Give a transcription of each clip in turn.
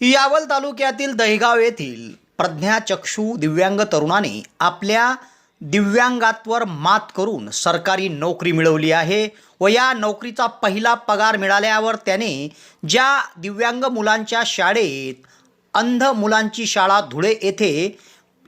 यावल तालुक्यातील दहिगाव येथील प्रज्ञाचक्षू दिव्यांग तरुणाने आपल्या दिव्यांगात्वर मात करून सरकारी नोकरी मिळवली आहे व या नोकरीचा पहिला पगार मिळाल्यावर त्याने ज्या दिव्यांग मुलांच्या शाळेत अंध मुलांची शाळा धुळे येथे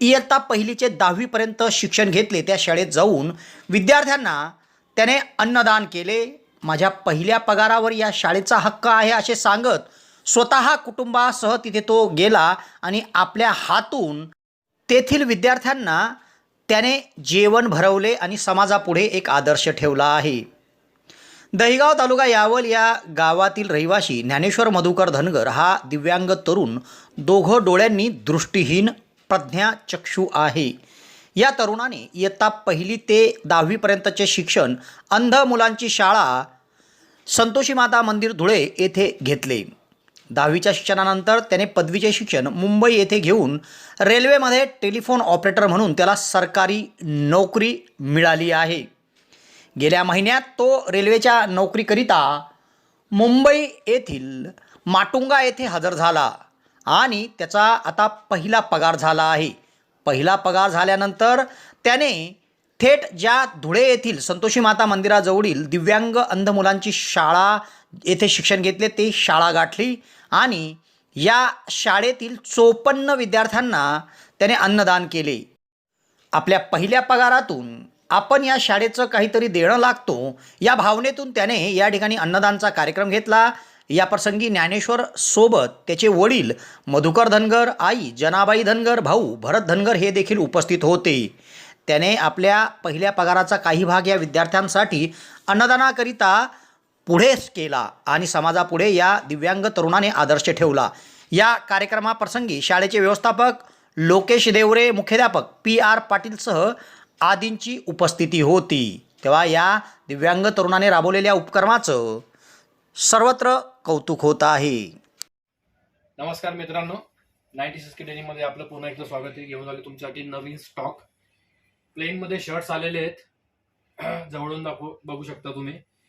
इयत्ता पहिलीचे दहावीपर्यंत शिक्षण घेतले त्या शाळेत जाऊन विद्यार्थ्यांना त्याने अन्नदान केले. माझ्या पहिल्या पगारावर या शाळेचा हक्क आहे असे सांगत स्वतः कुटुंबासह तिथे तो गेला आणि आपल्या हातून तेथील विद्यार्थ्यांना त्याने जेवण भरवले आणि समाजापुढे एक आदर्श ठेवला आहे. दहिगाव तालुका यावल या गावातील रहिवासी ज्ञानेश्वर मधुकर धनगर हा दिव्यांग तरुण दोघं डोळ्यांनी दृष्टीहीन प्रज्ञाचक्षू आहे. या तरुणाने इयत्ता पहिली ते दहावीपर्यंतचे शिक्षण अंध मुलांची शाळा संतोषी माता मंदिर धुळे येथे घेतले. दहावीच्या शिक्षणानंतर त्याने पदवीचे शिक्षण मुंबई येथे घेऊन रेल्वेमध्ये टेलिफोन ऑपरेटर म्हणून त्याला सरकारी नोकरी मिळाली आहे. गेल्या महिन्यात तो रेल्वेच्या नोकरीकरिता मुंबई येथील माटुंगा येथे हजर झाला आणि त्याचा आता पहिला पगार झाला आहे. पहिला पगार झाल्यानंतर त्याने थेट ज्या धुळे येथील संतोषी माता मंदिराजवळील दिव्यांग अंध मुलांची शाळा येथे शिक्षण घेतले ते शाळा गाठली. आणि या शाळेतील चोपन्न विद्यार्थ्यांना त्याने अन्नदान केले. आपल्या पहिल्या पगारातून आपण या शाळेचं काहीतरी देणं लागतो या भावनेतून त्याने या ठिकाणी अन्नदानचा कार्यक्रम घेतला. या प्रसंगी ज्ञानेश्वर सोबत त्याचे वडील मधुकर धनगर आई जनाबाई धनगर भाऊ भरत धनगर हे देखील उपस्थित होते. त्याने आपल्या पहिल्या पगाराचा काही भाग या विद्यार्थ्यांसाठी अन्नदानाकरिता पुढेच केला आणि समाजापुढे या दिव्यांग तरुणाने आदर्श ठेवला. या कार्यक्रमाप्रसंगी शाळेचे व्यवस्थापक लोकेश देवरे मुख्याध्यापक पी आर पाटीलसह आदींची उपस्थिती होती. तेव्हा या दिव्यांग तरुणाने राबवलेल्या उपक्रमाचं सर्वत्र कौतुक होत आहे. नमस्कार मित्रांनो. नाईन्टी सिक्स डेनीमध्ये आपलं पुन्हा एकदा स्वागत आहे. घेऊन आले तुमच्यासाठी नवीन स्टॉक प्लेनमध्ये शर्ट्स आलेले आहेत. जवळून दाखव बघू शकता तुम्ही.